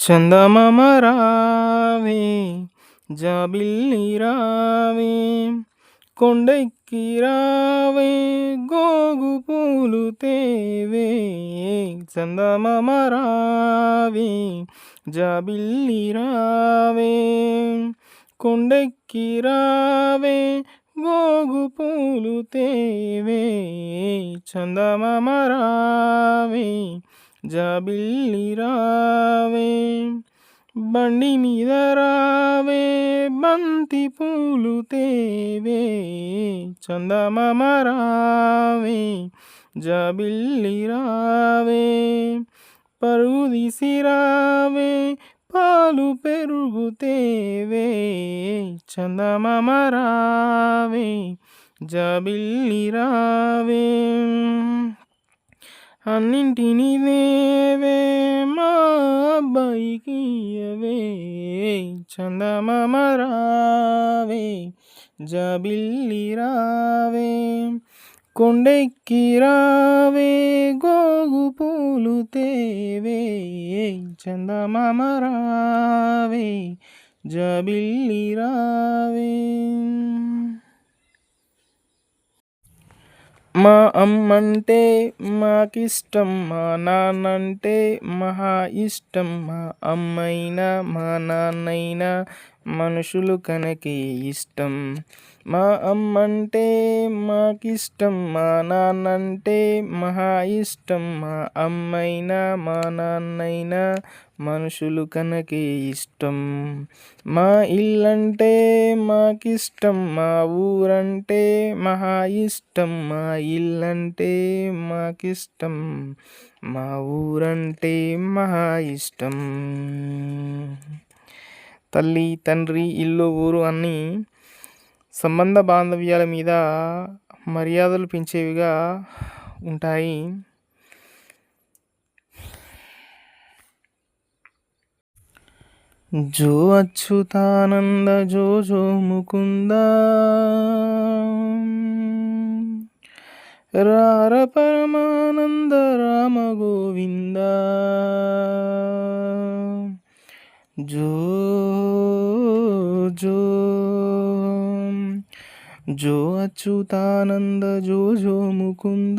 చందమామ రావే జాబిల్లి రావే కొండెక్కి రావే గోగు పూలు తేవే చందమామ రావే జాబిల్లి రావే కొండెక్కి రావే గోగు పూలు తేవే చందమామ రావే జాబిల్లి రావే బండి మీద రావే బంతి పూలు తేవే చందమామ రావే జాబిల్లి రావే పరుగు తీసి రావే పాలు పెరుగుతేవే చందమామ రావే జాబిల్లి రావే. అన్నింటినీ వేవే మా అబ్బాయికి ఇయ్యవే చందమామ రావే జబిల్లి రావే కొండెక్కి రావే గోగు పూలు తేవే. చందమామ రావే జబిల్లి రావే. మా అమ్మంటే మాకిష్టం మా నాన్నంటే మహా ఇష్టం. మా అమ్మైనా మా నాన్నైనా మనుషులు కనకే ఇష్టం. మా అమ్మంటే మాకిష్టం మా నాన్నంటే మహా ఇష్టం మా అమ్మైనా మా నాన్నైనా మనుషులు కనకే ఇష్టం. మా ఇల్లంటే మాకిష్టం మా ఊరంటే మహా ఇష్టం మా ఇల్లంటే మాకిష్టం మా ఊరంటే మహా ఇష్టం తల్లి తండ్రి ఇల్లు ఊరు అన్నీ సంబంధ బాంధవ్యాల మీద మర్యాదలు పెంచేవిగా ఉంటాయి. జో అచ్యుతానంద జో జో ముకుంద. రార పరమానంద రామ గోవింద. జో జో జో అచ్యుతానంద జో జో ముకుంద.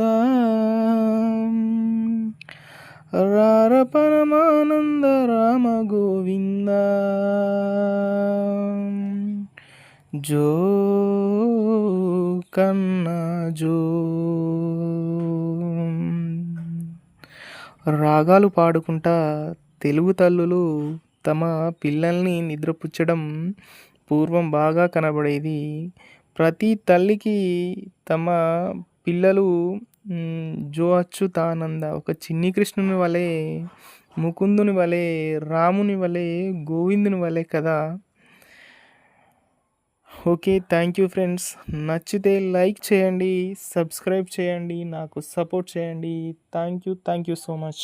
రార పరమానంద రామ గోవింద. జో కన్నా జో. రాగాలు పాడుకుంటా తెలుగు తల్లులు తమ పిల్లల్ని నిద్రపుచ్చడం పూర్వం బాగా కనబడేది ప్రతి తల్లికి తమ పిల్లలు జో అచ్యుతానంద ఒక చిన్ని కృష్ణుని వలె ముకుందుని వలె రాముని వలె గోవిందుని వలె కదా? Okay thank you friends. నచ్చితే లైక్ చేయండి సబ్స్క్రైబ్ చేయండి నాకు సపోర్ట్ చేయండి. Thank you thank you so much.